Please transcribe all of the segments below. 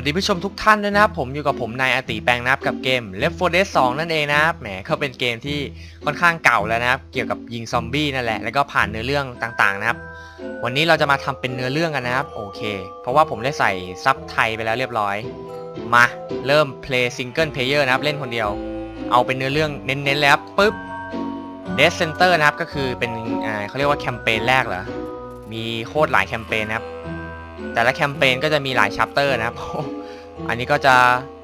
วัสดีผู้ชมทุกท่านด้วยนะครับผมอยู่กับผมนายอาติแปลงนะครับกับเกม Left 4 Dead 2 นั่นเองนะครับแหมเขาเป็นเกมที่ค่อนข้างเก่าแล้วนะครับ เกี่ยวกับยิงซอมบี้นั่นแหละแล้วก็ผ่านเนื้อเรื่องต่างๆนะครับ วันนี้เราจะมาทำเป็นเนื้อเรื่องกันนะครับ โอเค เพราะว่าผมได้ใส่ซับไทยไปแล้วเรียบร้อย มาเริ่ม play single player นะครับเล่นคนเดียว เอาเป็นเนื้อเรื่องเน้นๆเลยครับปึ๊บ Death Center นะครับก็คือเป็นเขาเรียกว่าแคมเปญแรกเหรอมีโคตรหลายแคมเปญนะครับ แต่ละแคมเปญก็จะมีหลายชัปเตอร์นะครับ อันนี้ก็จะ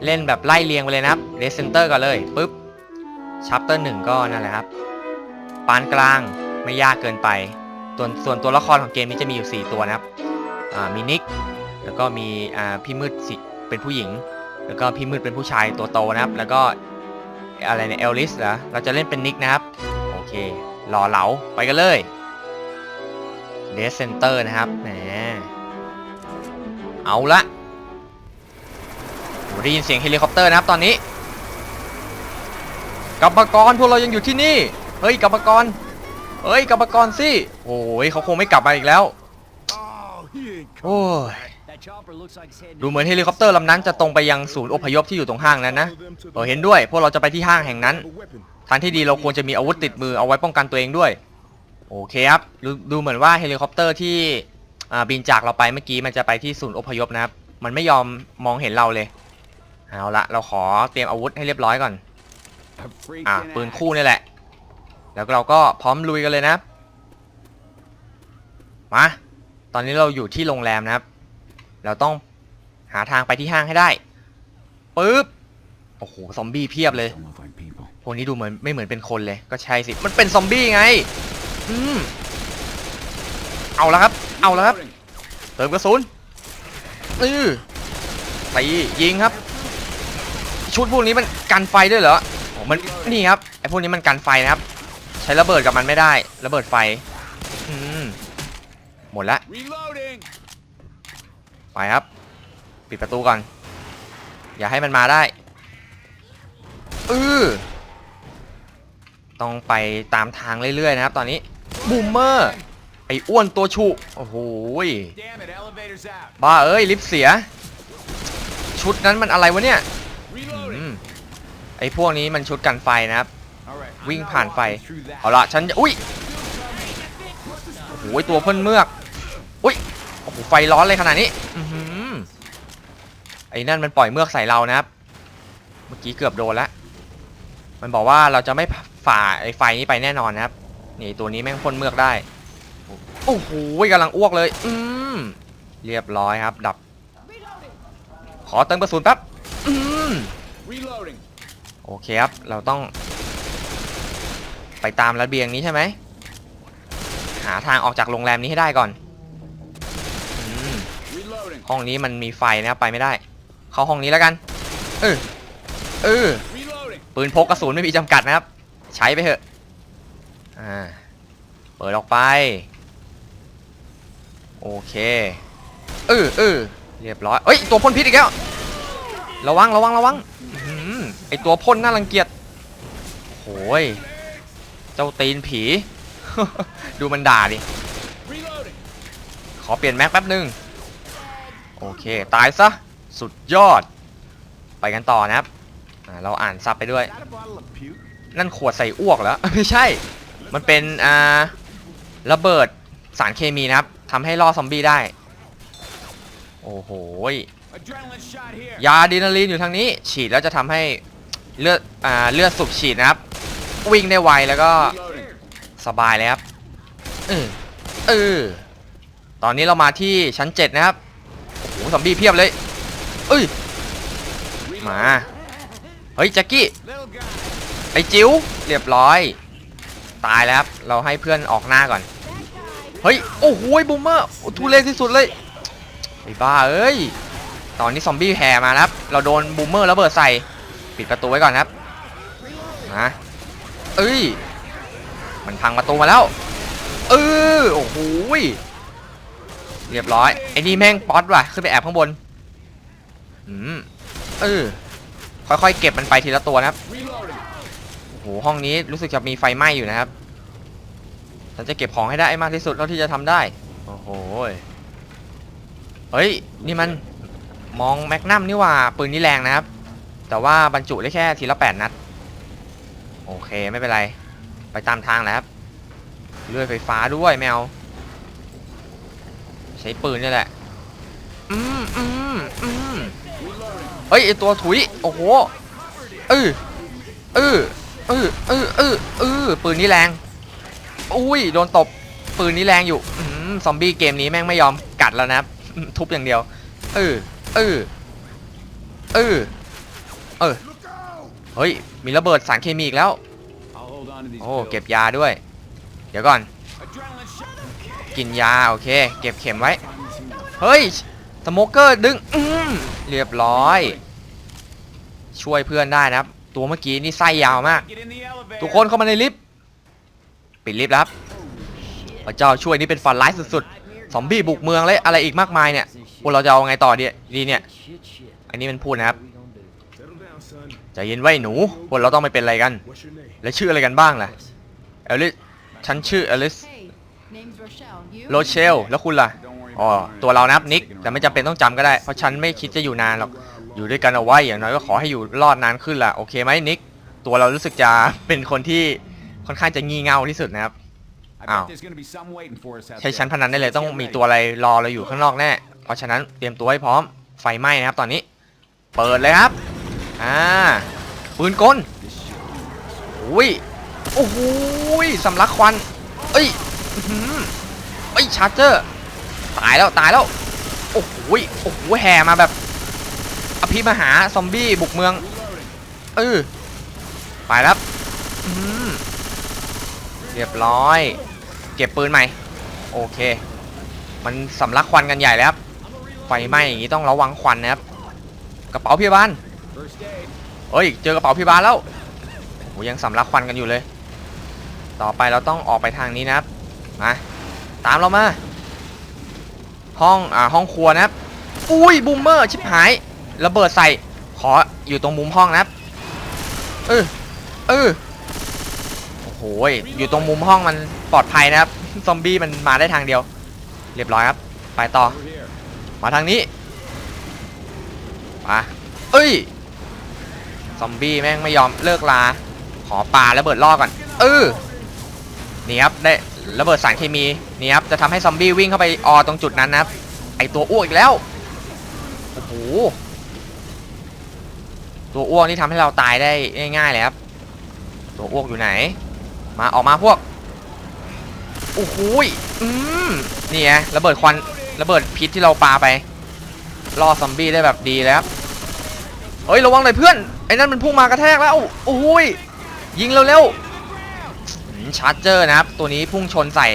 เล่นแบบไล่เรียงไปเลยนะครับเดซเซนเตอร์ก่อนเลยปุ๊บชัปเตอร์หนึ่งก็นั่นแหละครับ ปานกลางไม่ยากเกินไป ส่วนส่วนตัวละครของเกมนี้จะมีอยู่ 4 ตัวนะครับมีนิก แล้วก็มีพี่มืดสิเป็นผู้หญิง แล้วก็พี่มืดเป็นผู้ชายตัวโตนะครับ แล้วก็อะไรเนี่ยเอลลิสเหรอเราจะเล่นเป็นนิกนะครับ โอเครอเหลาไปกันเลยเดซเซนเตอร์นะครับแหม เอาละโหได้ยินเสียงเฮลิคอปเตอร์นะครับตอนนี้กรรมกรพวกเรายังอยู่ที่นี่เฮ้ยกรรมกรเฮ้ยกรรมกรสิโอ้ยเขาคงไม่กลับมาอีกแล้วโอ้ยดูเหมือนเฮลิคอปเตอร์ลำนั้นจะตรงไปยังศูนย์อพยพที่อยู่ตรงห้างนั้นนะเออเห็นด้วยพวกเราจะไปที่ห้างแห่งนั้นทางที่ดีเราควรจะมีอาวุธติดมือเอาไว้ป้องกันตัวเองด้วย โอเคครับดูดูเหมือนว่าเฮลิคอปเตอร์ที่ บินจากเราไปเมื่อกี้มันจะไปที่ศูนย์อพยพนะครับ มันไม่ยอมมองเห็นเราเลย เอาละเราขอเตรียมอาวุธให้เรียบร้อยก่อน อ่าปืนคู่นี่แหละ แล้วเราก็พร้อมลุยกันเลยนะครับ มา ตอนนี้เราอยู่ที่โรงแรมนะครับ เราต้องหาทางไปที่ห้างให้ได้ปึ๊บ โอ้โห ซอมบี้เพียบเลย Don't look like people. พวกนี้ดูเหมือนไม่เหมือนเป็นคนเลย ก็ใช่สิ มันเป็นซอมบี้ไง อืม เอาล้วครับ เอาแล้วครับ เติมกระสุนอือตียิงครับ ชุดพวกนี้มันกันไฟด้วยเหรอโอ้มันนี่ครับไอพวกนี้มันกันไฟนะครับ ใช้ระเบิดกับมันไม่ได้ ระเบิดไฟอืมหมดละ Reloading. ไปครับ ปิดประตูก่อน อย่าให้มันมาได้อือต้องไปตามทางเรื่อยๆนะครับ ตอนนี้บูมเมอร์ ไอ้อ้วนตัวฉุโอ้โหย Damn it, elevator's out. บ้าเอ้ยลิฟต์เสีย ชุดนั้นมันอะไรวะเนี่ยอื Reloading. มไอ้พวกนี้มันชุดกันไฟนะครับ All right. I'm Wing not ผ่านไฟ walking through that. เอาละฉันจะอุ้ยโอ้โหตัวเพ่นเมือกอุ้ยโอ้โหไฟร้อนเลยขนาดนี้อือหือไอ้นั่นมันปล่อยเมือกใส่เรานะครับ เมื่อกี้เกือบโดนแล้วมันบอกว่าเราจะไม่ฝ่าไอ้ไฟนี้ไปแน่นอนนะครับนี่ตัวนี้แม่งพ่นเมือกได้ โอ้โหกำลังอ้วกเลย อืม เรียบร้อยครับ ดับ ขอเติมกระสุนแป๊บ อืม Reloading. โอเคครับ เราต้อง ไปตามระเบียงนี้ใช่ไหม หาทางออกจากโรงแรมนี้ให้ได้ก่อนอม Reloading. ห้องนี้มันมีไฟนะครับไปไม่ได้ เข้าห้องนี้แล้วกัน เออ เออ Reloading. ปืนพกกระสุนไม่มีจำกัดนะครับ ใช้ไปเถอะ อ่า เปิดออกไป โอเคเออเออเรียบร้อยเอ้ยตัวพ่นพิษอีกแล้วระวังระวังระวังอไอตัวพ่นน่ารังเกียจโอ้ยเจ้าตีนผี ดูมันด่าดิขอเปลี่ยนแม็กแป๊บหนึ่งโอเค ตายซะ สุดยอด ไปกันต่อนะครับเราอ่านซับไปด้วย นั่นขวดใส่อ้วกเหรอไม่ใช่ มันเป็นอ่าระเบิดสารเคมีนะครับ ทำให้ล่อซอมบี้ได้ โอ้โหย Adrenaline shot here. ยาอะดรีนาลีนอยู่ทางนี้ ฉีดแล้วจะทำให้เลือดอ่าเลือดสูบฉีดนะครับ วิ่งได้ไวแล้วก็ Reloading. สบายเลยครับเออเออตอนนี้เรามาที่ชั้น7นะครับโอ้โหซอมบี้เพียบเลยเอ้ยมาเฮ้ยแจ็คกี้ Little guy. ไอ้จิ๋วเรียบร้อย ตายแล้วครับเราให้เพื่อนออกหน้าก่อน เฮ้ย โอ้โหบูมเมอร์ทุเรศที่สุดเลยไอ้บ้าเอ้ย ตอนนี้ซอมบี้แห่มาครับ เราโดนบูมเมอร์ระเบิดใส่ ปิดประตูไว้ก่อนครับนะเอ้ย มันพังประตูมาแล้ว เออ โอ้โหยเรียบร้อย ไอ้นี่แม่งป๊อตว่ะ ขึ้นไปแอบข้างบน อืม เออ ค่อยๆ เก็บมันไปทีละตัวนะครับ โอ้โห ห้องนี้รู้สึกจะมีไฟไหม้อยู่นะครับ ฉันจะเก็บของให้ได้มากที่สุดเท่าที่จะทำได้ โอ้โหยเฮ้ย นี่มันมองแมกนัมนี่หว่า ปืนนี่แรงนะครับ แต่ว่าบรรจุได้แค่ทีละแปดนัด โอเคไม่เป็นไร ไปตามทางแล้วครับเลื่อยไฟฟ้าด้วยแมว ใช้ปืนนี่แหละ อืมอืมอืมเฮ้ยไอตัวถุย โอ้โหเออเออเออเออเออเออปืนนี่แรง อุ้ยโดนตบปืนนี่แรงอยู่อืซอมบี้เกมนี้แม่งไม่ยอมกัดแล้วนะทุบอย่างเดียว เออเออเออเออเฮ้ย มีระเบิดสารเคมีอีกแล้ว โอ้ เก็บยาด้วย เดี๋ยวก่อน กินยา โอเค เก็บเข็มไว้ เฮ้ยสโมเกอร์ดึงอืเรียบร้อย ช่วยเพื่อนได้นะครับ ตัวเมื่อกี้นี่ไส้ยาวมาก ทุกคนเข้ามาในลิฟต์ ปิดลิฟต์แล้วครับพระเจ้าช่วยนี่เป็นฝันร้ายสุดๆซอมบี้บุกเมืองและอะไรอีกมากมายเนี่ยพวกเราจะเอาไงต่อดีดีเนี่ย อันนี้มันพูดนะครับ Settle down, son. ใจเย็นไว้หนูพวกเราต้องไม่เป็นอะไรกัน และชื่ออะไรกันบ้างล่ะเอลิสฉันชื่อเอลิสโรเชลแล้วคุณล่ะอ๋อตัวเรานะครับนิกแต่ไม่จำเป็นต้องจำก็ได้ เพราะฉันไม่คิดจะอยู่นานหรอกอยู่ด้วยกันเอาไว้อย่างน้อยก็ขอให้อยู่รอดนานขึ้นล่ะโอเคไหมนิกตัวเรารู้สึกจะเป็นคนที่ ค่อนข้างจะงี่เง่าที่สุดนะครับ I Ow. bet there's gonna be some waiting for us out ใช้ there. ชั้นพนันได้เลยต้องมีตัวอะไรรอเราอยู่ข้างนอกแน่เพราะฉะนั้นเตรียมตัวให้พร้อมไฟไหม้นะครับตอนนี้ เปิดเลยครับอ่าปืนกลอุ้ยโอ้โหยสำลักควันเอ้ยอื้อหือเอ้ยชาร์เจอร์ตายแล้วตายแล้วโอ้โหยโอ้โหแห่มาแบบอภิมหาซอมบี้บุกเมืองเออไปแล้วครับอืม เรียบร้อย เก็บปืนใหม่ โอเค มันสำลักควันกันใหญ่แล้วครับ ไฟไหม้อย่างนี้ต้องระวังควันนะครับ กระเป๋าพยาบาลเฮ้ย เจอกระเป๋าพยาบาลแล้วโหยังสำลักควันกันอยู่เลย ต่อไปเราต้องออกไปทางนี้นะครับ มา ตามเรามา ห้อง อ่า ห้องครัวนะครับ อุ้ย บูมเมอร์ ชิบหาย ระเบิดใส่ ขออยู่ตรงมุมห้องนะครับ เออ เออ ยอยู่ตรงมุมห้องมันปลอดภัยนะครับ ซอมบี้มันมาได้ทางเดียว เรียบร้อยครับ ไปต่อ มาทางนี้ มาเอ้ย ซอมบี้แม่งไม่ยอมเลิกลา ขอปาระเบิดล่อก่อน เออนี่ครับได้ระเบิดสารเคมีนี่ครับจะทำให้ซอมบี้วิ่งเข้าไปออตรงจุดนั้นนะครับ ไอตัวอ้วกอีกแล้ว โอ้โห ตัวอ้วกนี่ทำให้เราตายได้ง่ายๆเลยครับ ตัวอ้วกอยู่ไหน มาออกมาพวกโอ้โหยอืมนี่ไงระเบิดควันระเบิดพิษที่เราปาไปล่อซอมบี้ได้แบบดีแล้วเฮ้ยระวังหน่อยเพื่อนไอ้นั่นมันพุ่งมากระแทกแล้วโอ้โหยยิงเร็วๆชาร์จเจอร์นะครับ ตัวนี้พุ่งชนใส่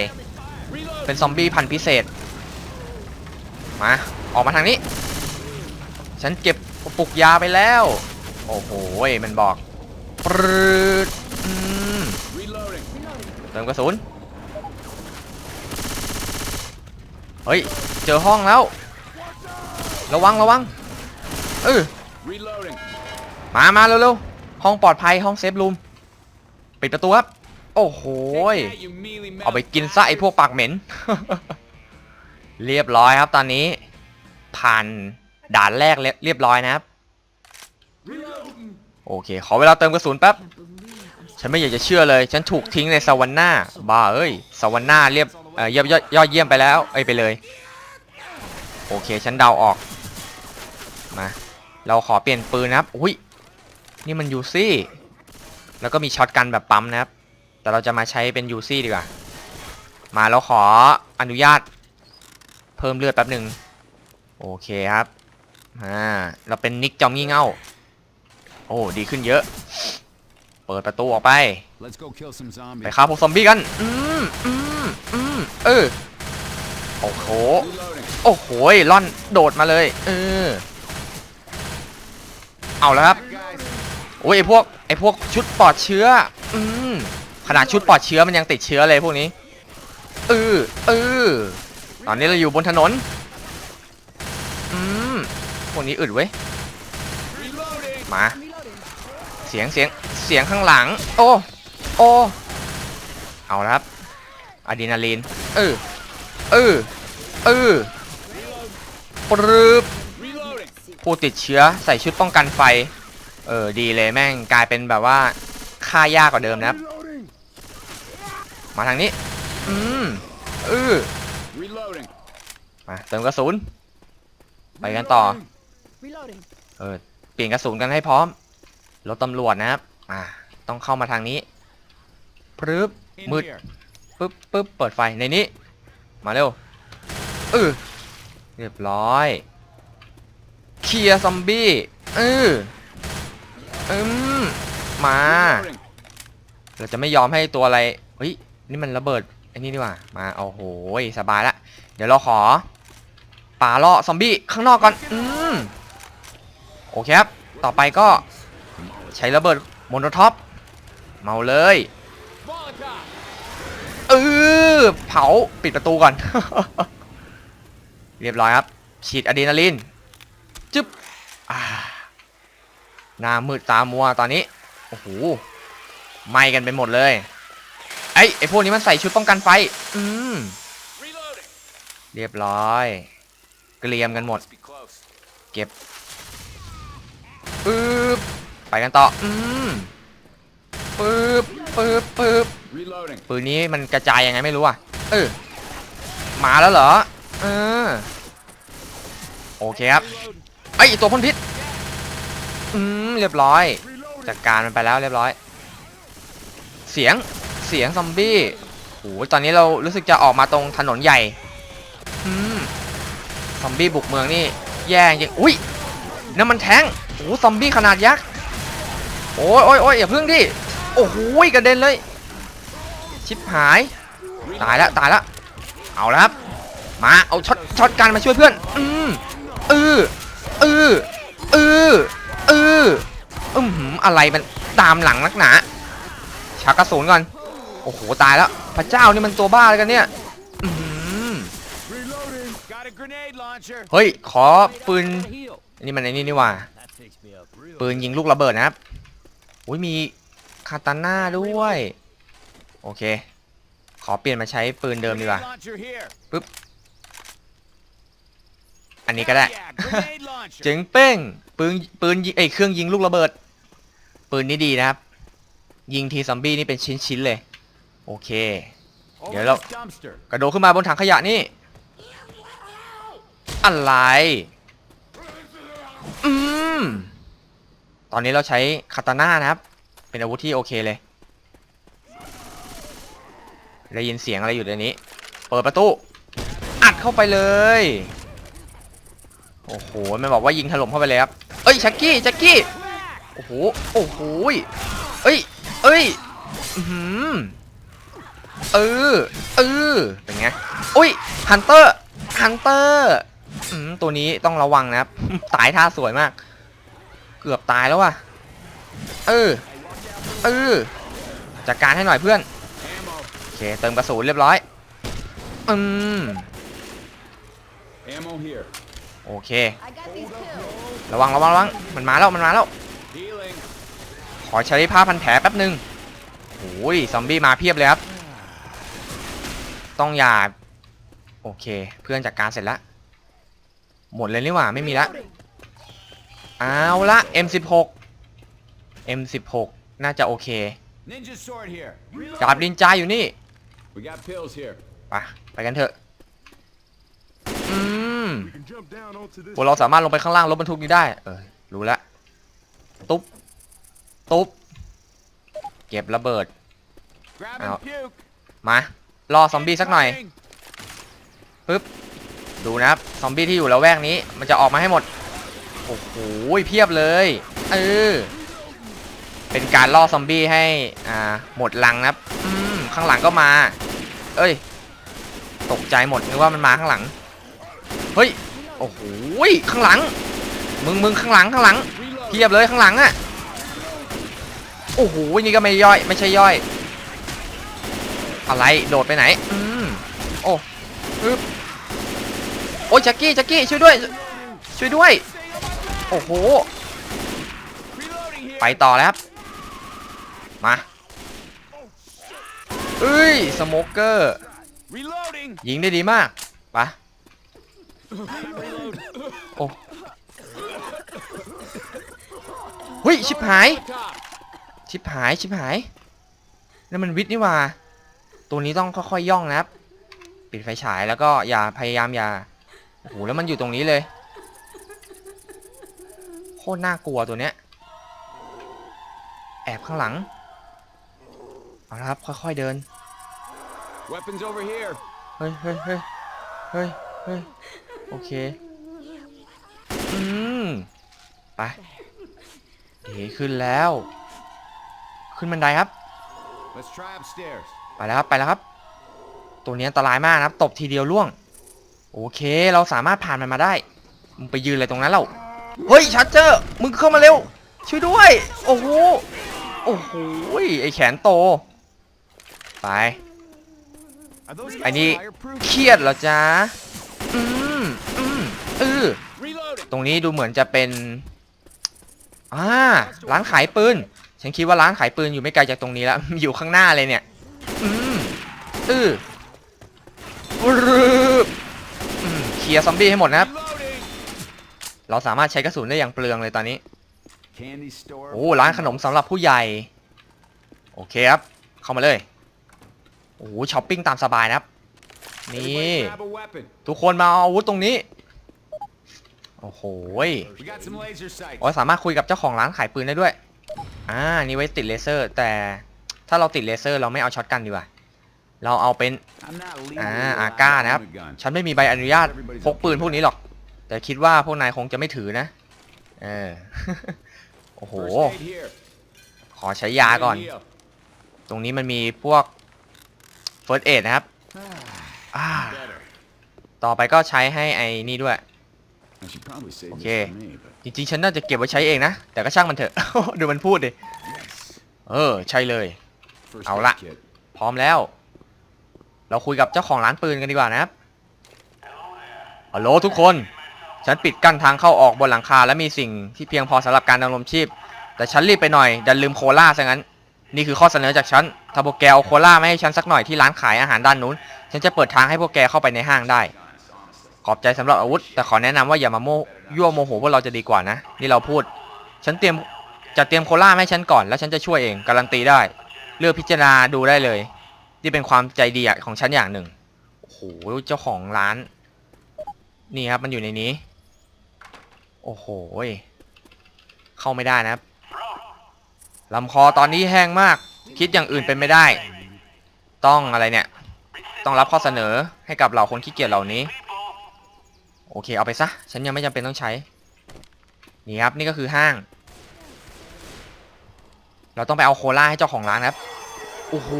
เป็นซอมบี้พันธุ์พิเศษ มาออกมาทางนี้ ฉันเก็บปุกยาไปแล้ว โอ้โหมันบอกปรืด เติมกระสุน เฮ้ย เจอห้องแล้ว ระวังระวัง เออ Reloading. มามาเร็วๆ ห้องปลอดภัยห้องเซฟรูม ปิดประตูครับ โอ้โหย Take that, you mealy เอาไป mouthed กินซะไอพวกปากเหม็น เรียบร้อยครับตอนนี้ ผ่านด่านแรกเรียเรียบร้อยนะครับ Reloading. โอเค ขอเวลาเติมกระสุนแป๊บ Can't believe I'm ฉันไม่อยากจะเชื่อเลย ฉันถูกทิ้งในสวรรค์หน้าบ้าเอ้ยสวรรค์หน้าเรียบเอ่อยอดยอดยอดเยี่ยมไปแล้ว เอ้ยไปเลย โอเค ฉันเดาออก มา เราขอเปลี่ยนปืนนะครับ อุ้ย นี่มันยูซี่ แล้วก็มีช็อตกันแบบปั๊มนะครับ แต่เราจะมาใช้เป็นยูซี่ดีกว่า มาเราขออนุญาต เพิ่มเลือดแป๊บหนึ่ง โอเคครับ อ่า เราเป็นนิกจอมงี่เง่า โอ้ ดีขึ้นเยอะ เปิดประตูออกไป Let's go kill some ไป zombies. ฆ่าพวกซอมบี้กัน อืมอืมอืมเออ โอ้โห Reloading. โอ้โหล่อนโดดมาเลย เออ เอาแล้วครับ Guys. โอ้ยไอพวกไอพวกชุดปลอดเชื้อ อืมขนาดชุดปลอดเชื้อมันยังติดเชื้อเลยพวกนี้ เออ เออ ตอนนี้เราอยู่บนถนน อืม พวกนี้อึดเว้ย Reloading. มา reloading. เสียงเสียงเสียงข้างหลัง โอ้ โอ้ เอาละครับอะดรีนาลีนเออเออเออปรึบผู้ติดเชื้อใส่ชุดป้องกันไฟ เออ ดีเลยแม่งกลายเป็นแบบว่าฆ่ายากกว่าเดิมนะครับ มาทางนี้ อืมเออมาเติมกระสุน ไปกันต่อ เออ เปลี่ยนกระสุนกันให้พร้อม รถตำรวจนะครับอ่าต้องเข้ามาทางนี้พรึบมืดปึ๊บปึ๊บเปิดไฟในนี้ มาเร็วเออเรียบร้อยเคลียร์ซอมบี้เอออืมมา เราจะไม่ยอมให้ตัวอะไรเฮ้ยนี่มันระเบิดไอ้นี่ดีกว่ามาเอาโหยสบายละเดี๋ยวเราขอป่าล่อซอมบี้ข้างนอกก่อนอืมโอเคครับต่อไปก็ ใช้ระเบิดโมโนท็อปเมาเลยเออเผาปิดประตูก่อน เรียบร้อยครับ ฉีดอะดรีนาลีนจึ๊บอาหน้ามืดตามัวตอนนี้ โอ้โหไหม้กันไปหมดเลย ไอ้ไอ้พวกนี้มันใส่ชุดป้องกันไฟ อืม เรียบร้อย เกลียมกันหมด เก็บปึ๊บ ไปกันต่อ อืมปึ๊บปึ๊บปึ๊บ Reloading. ปืนนี้มันกระจายยังไงไม่รู้อะ เออ มาแล้วเหรอ เออ โอเคครับ ไอยตัวพ่นพิษ อืม เรียบร้อย Reloading. จัดการมันไปแล้วเรียบร้อย เสียง เสียงซอมบี้โอ้ตอนนี้เรารู้สึกจะออกมาตรงถนนใหญ่ อืม ซอมบี้บุกเมืองนี่ แย่จริง อุ้ยนั่นมันแทงโอ้ซอมบี้ขนาดยักษ์ โอ้ยโอ้ยโอ้ยอย่าพึ่งดิโอ้โหกระเด็นเลย ชิบหาย ตายแล้วตายแล้วเอาแล้วครับมาเอาช็อตช็อตกันมาช่วยเพื่อน อืมเออเออเออเอออืมหืมอะไรมันตามหลังนักหนาชักกระสุนก่อนโอ้โหตายแล้วพระเจ้านี่มันตัวบ้าอะไรกันเนี่ยเฮ้ยขอปืนนี่มันไอ้นี่นี่ว่า ปืนยิงลูกระเบิดนะครับ อุ้ยมีคาตาน่าด้วย โอเค ขอเปลี่ยนมาใช้ปืนเดิมดีกว่า Grenade launcher here. อันนี้ก็ได้ เจ๋งเป้ง ปืน ปืนไอเครื่องยิงลูกระเบิด ปืนนี้ดีนะครับ ยิงทีซอมบี้นี่เป็นชิ้นๆเลย โอเค Over Yeah, look. this dumpster. กระโดดขึ้นมาบนถังขยะนี่ อะไร อืม ตอนนี้เราใช้คาตาน่านะครับ เป็นอาวุธที่โอเคเลย ได้ยินเสียงอะไรอยู่ในนี้ เปิดประตู อัดเข้าไปเลย โอ้โห มันบอกว่ายิงถล่มเข้าไปเลยครับ เอ้ยชักกี้ชักกี้ โอ้โห โอ้โห เอ้ย เอ้ย อือหือเออ เออ เป็นไง อุ้ย ฮันเตอร์ ฮันเตอร์อืมตัวนี้ต้องระวังนะครับ ตายท่าสวยมาก เกือบตายแล้วว่ะ เออ เออ จัดการให้หน่อยเพื่อน Ammo. โอเค เติมกระสุนเรียบร้อย อืม Ammo here. โอเค I got these pills. ระวังระวังระวัง มันมาแล้ว มันมาแล้ว Healing. ขอใช้ผ้าพันแผลแป๊บหนึ่งโอ้ย ซอมบี้มาเพียบเลยครับ ต้องอย่า โอเค เพื่อนจัดการเสร็จแล้ว หมดเลยนี่หว่า ไม่มีละ เอาละ M16 M16 น่าจะโอเค Ninja sword here. ดาบดินจาอยู่นี่ We got pills here. ไปไปกันเถอะอืม We can jump down onto this. พวกเราสามารถลงไปข้างล่างรถบรรทุกนี้ได้ เออ รู้แล้วตุ๊บ ตุ๊บ เก็บระเบิด Grab Ow. and puke. มาล่อซอมบี้สักหน่อย Incoming. ดูนะครับ ซอมบี้ที่อยู่ละแวกนี้ มันจะออกมาให้หมดโอ้โหเพียบเลยเออเป็นการล่อซอมบี้ให้อ่าหมดลังนะครับอืมข้างหลังก็มา เอ้ย ตกใจหมดนึกว่ามันมาข้างหลังเฮ้ยโอ้โหข้างหลัง มึงมึงข้างหลังข้างหลังเพียบเลยข้างหลังอะโอ้โหนี่ก็ไม่ย่อยไม่ใช่ย่อย อะไรโดดไปไหนอืมโอ้ปึ๊บโอ้ยแจ็คกี้แจ็คกี้ช่วยด้วย ช่วยด้วย โอ้โห Reloading here. ไปต่อแล้วครับ มาเอ้ย สโมเกอร์ Reloading. ยิงได้ดีมากไปะโอ้เฮ้ย ชิบหาย On top. ชิบหาย ชิบหาย นั่นมันวิทย์นี่หว่า ตัวนี้ต้องค่อยๆย่องนะครับ ปิดไฟฉายแล้วก็อย่าพยายามอย่า โอ้โห แล้วมันอยู่ตรงนี้เลยโค ตรน่ากลัวตัวเนี้ย แอบข้างหลัง เอาละครับ ค่อยๆเดิน Weapons over here. เฮ้ยเฮ้ยเฮ้ยเฮ้ยเฮ้ยโอเค อืม ไปเอ๋ขึ้นแล้ว ขึ้นบันไดครับ Let's try upstairs. ไปแล้วครับ ไปแล้วครับ ตัวนี้อันตรายมากนะครับ ตบทีเดียวล่วง โอเค เราสามารถผ่านมันมาได้ มึงไปยืนอะไรตรงนั้นเรา เฮ้ยชัดเจอร์มึงเข้ามาเร็ว ช่วยด้วย โอ้โห โอ้โห ไอแขนโต ไปไอ้นี่ fireproof? เครียดเหรอจ๊ะ อืมอืมเออตรงนี้ดูเหมือนจะเป็น อ่า ร้านขายปืน ฉันคิดว่าร้านขายปืนอยู่ไม่ไกลจากตรงนี้แล้ว อยู่ข้างหน้าเลยเนี่ย อืมเออรึบอืมเคลียร์ซอมบี้ให้หมดนะครับ เราสามารถใช้กระสุนได้อย่างเปลืองเลยตอนนี้ Candy store. โอ้ร้านขนมสำหรับผู้ใหญ่ โอเคครับ เข้ามาเลย โอ้โหช้อปปิ้งตามสบายนะครับ นี่ Everybody grab a weapon. ทุกคนมาเอาอาวุธตรงนี้ โอ้โห We got some laser sights. โอ้ยสามารถคุยกับเจ้าของร้านขายปืนได้ด้วย อ่า นี่ไว้ติดเลเซอร์ แต่ถ้าเราติดเลเซอร์เราไม่เอาช็อตกันดีกว่า เราเอาเป็น I'm not อ่า legally อา allowed ก้า to นะครับ own a gun. ฉันไม่มีใบอนุญาตพกปืนพวกนี้หรอก แต่คิดว่าพวกนายคงจะไม่ถือนะ เออ โอ้โห ขอใช้ยาก่อน ตรงนี้มันมีพวก first aid นะครับ ต่อไปก็ใช้ให้ไอ้นี่ด้วย I should probably save Okay. this for me, but จริงๆ ฉันน่าจะเก็บไว้ใช้เองนะ แต่ก็ช่างมันเถอะ ดูมันพูดดิ เออ ใช่เลย เอาละ พร้อมแล้ว เราคุยกับเจ้าของร้านปืนกันดีกว่านะครับฮัลโหลทุกคน ฉันปิดกั้นทางเข้าออกบนหลังคา และมีสิ่งที่เพียงพอสำหรับการดำรงชีพ แต่ฉันรีบไปหน่อย ดันลืมโคลาซะงั้น นี่คือข้อเสนอจากฉัน ถ้าพวกแกเอาโคลามาให้ฉันสักหน่อยที่ร้านขายอาหารด้านนู้น ฉันจะเปิดทางให้พวกแกเข้าไปในห้างได้ ขอบใจสำหรับอาวุธ แต่ขอแนะนำว่าอย่ามาโมยั่วโมโหพวกเราจะดีกว่านะ นี่เราพูด ฉันเตรียมจะเตรียมโคลามาให้ฉันก่อน แล้วฉันจะช่วยเอง การันตีได้ เลือกพิจารณาดูได้เลย นี่เป็นความใจดีของฉันอย่างหนึ่ง โอ้โห เจ้าของร้าน นี่ครับ มันอยู่ในนี้ โอ้โห เข้าไม่ได้นะครับลำคอตอนนี้แห้งมาก คิดอย่างอื่นเป็นไม่ได้ ต้องอะไรเนี่ย ต้องรับข้อเสนอให้กับเหล่าคนขี้เกียจเหล่านี้ โอเค เอาไปซะ ฉันยังไม่จำเป็นต้องใช้ นี่ครับ นี่ก็คือห้าง เราต้องไปเอาโคลาให้เจ้าของร้านครับ โอ้โห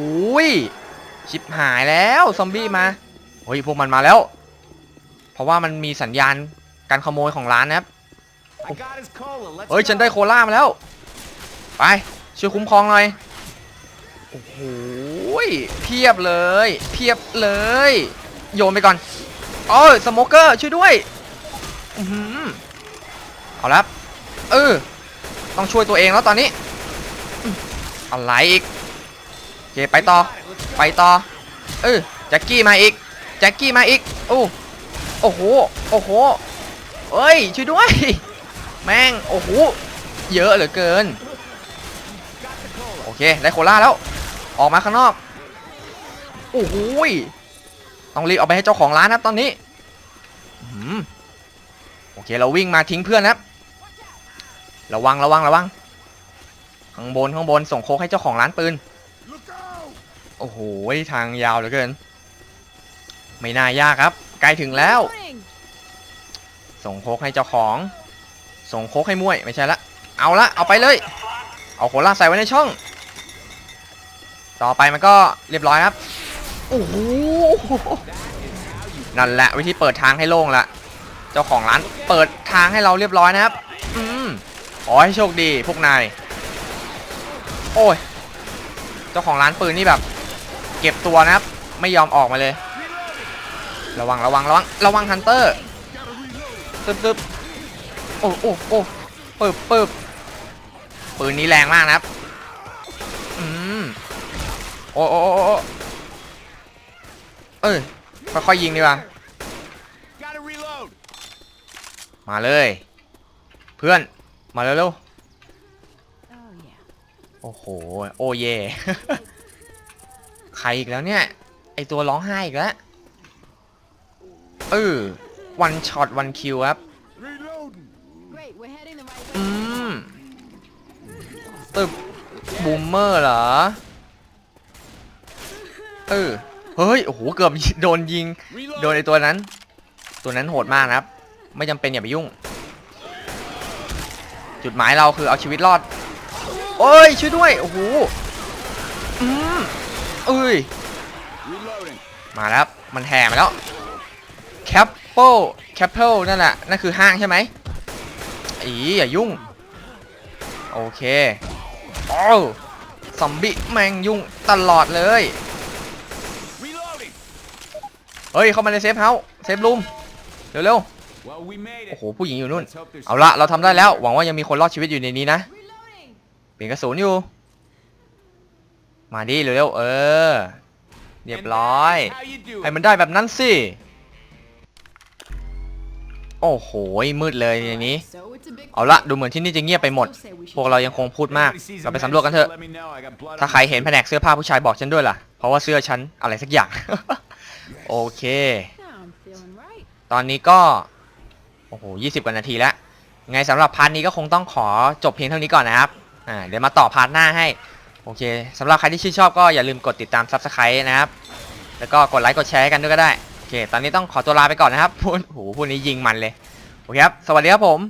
ชิบหายแล้วซอมบี้มา เฮ้ย พวกมันมาแล้ว เพราะว่ามันมีสัญญาณการขโมยของร้านนะครับ เฮ้ย ฉันได้โคลามาแล้ว ไป ช่วยคุ้มครองหน่อย โอ้โหเพียบเลย เพียบเลย โยนไปก่อนโอ้ยสโมเกอร์ ช่วยด้วยอือหือเอาลับเออ ต้องช่วยตัวเองแล้วตอนนี้อะไรอีกโอเคไปต่อ ไปต่อ เออแจ็คกี้มาอีก แจ็คกี้มาอีก โอ้โอ้โห โอ้โหเอ้ย ช่วยด้วย แม่ง โอ้โห เยอะเหลือเกิน โอเค ได้โคล่าแล้ว ออกมาข้างนอก โอ้โหยต้องรีบเอาไปให้เจ้าของร้านนะครับตอนนี้โอเค เราวิ่งมาทิ้งเพื่อนนะครับระวังระวังระวัง ข้างบนข้างบนส่งโค้กให้เจ้าของร้านปืน โอ้โห ทางยาวเหลือเกิน ไม่น่ายากครับ ใกล้ถึงแล้ว ส่งโค้กให้เจ้าของ ส่งโค้กให้มวยไม่ใช่ละ เอาละเอาไปเลย เอาโคล่าใส่ไว้ในช่อง ต่อไปมันก็เรียบร้อยครับ โอ้โห นั่นแหละวิธีเปิดทางให้โล่งละ เจ้าของร้านเปิดทางให้เราเรียบร้อยนะครับ อืมขอให้โชคดีพวกนาย โอ้ย เจ้าของร้านปืนนี่แบบ เก็บตัวนะครับ ไม่ยอมออกมาเลย ระวังระวังระวังระวังฮันเตอร์ตึ๊บตึ๊บ โอ้โอ้โอ้ปึ๊บปึ๊บปืนนี้แรงมากนะครับ อืมโอ้โอ้โอ้โอ้เอ้ยค่อยๆยิงดีกว่า มาเลย เพื่อน มาเร็วๆโอ้โห โอเย ใครอีกแล้วเนี่ย ไอตัวร้องไห้อีกแล้ว เออ วันช็อตวันคิวครับ ตึบบูมเมอร์เหรอ เออ เฮ้ย โอ้โห เกือบโดนยิง โดนไอตัวนั้น ตัวนั้นโหดมากนะครับ ไม่จำเป็นอย่าไปยุ่ง จุดหมายเราคือเอาชีวิตรอด โอ้ย ช่วยด้วย โอ้โห อืมเอ้ย มาแล้ว มันแห่มาแล้วแคปเปิลแคปเปิลนั่นแหละนั่นคือห้างใช่ไหมอีอย่ายุ่ง โอเค โอ้ซอมบี้แม่งยุ่งตลอดเลย เฮ้ย เข้ามาในเซฟเฮาส์เซฟรูมเร็วๆ โอ้โห ผู้หญิงอยู่นู่น เอาละเราทำได้แล้ว หวังว่ายังมีคนรอดชีวิตอยู่ในนี้นะ เปลี่ยนกระสุนอยู่ มาดิเร็วๆ เออ เรียบร้อย ให้มันได้แบบนั้นสิ โอ้โหมืดเลยในนี้ So it's a big เอาละดูเหมือนที่นี่จะเงียบไปหมด You'll say we should พวกเรายังคงพูดมาก Anybody sees a เราไป mess, สำรวจกันเถอะ let me know. I got blood ถ้า on ใคร my เห็นแผนกเสื้อผ้าผู้ชายบอกฉันด้วยล่ะ เพราะว่าเสื้อฉันอะไรสักอย่าง โอเค Now I'm feeling right. ตอนนี้ก็ โอ้โห20กว่านาทีแล้ว ไงสำหรับพาร์ทนี้ก็คงต้องขอจบเพียงเท่านี้ก่อนนะครับ อ่า เดี๋ยวมาต่อพาร์ทหน้าให้ โอเคสำหรับใครที่ชื่นชอบก็อย่าลืมกดติดตาม Subscribe นะครับ แล้วก็กดไลค์กดแชร์ให้กันด้วยก็ได้โอ เค ตอนนี้ต้องขอตัวลาไปก่อนนะครับพูดโอ้โหพูดนี้ยิงมันเลย โอเคครับ สวัสดีครับผม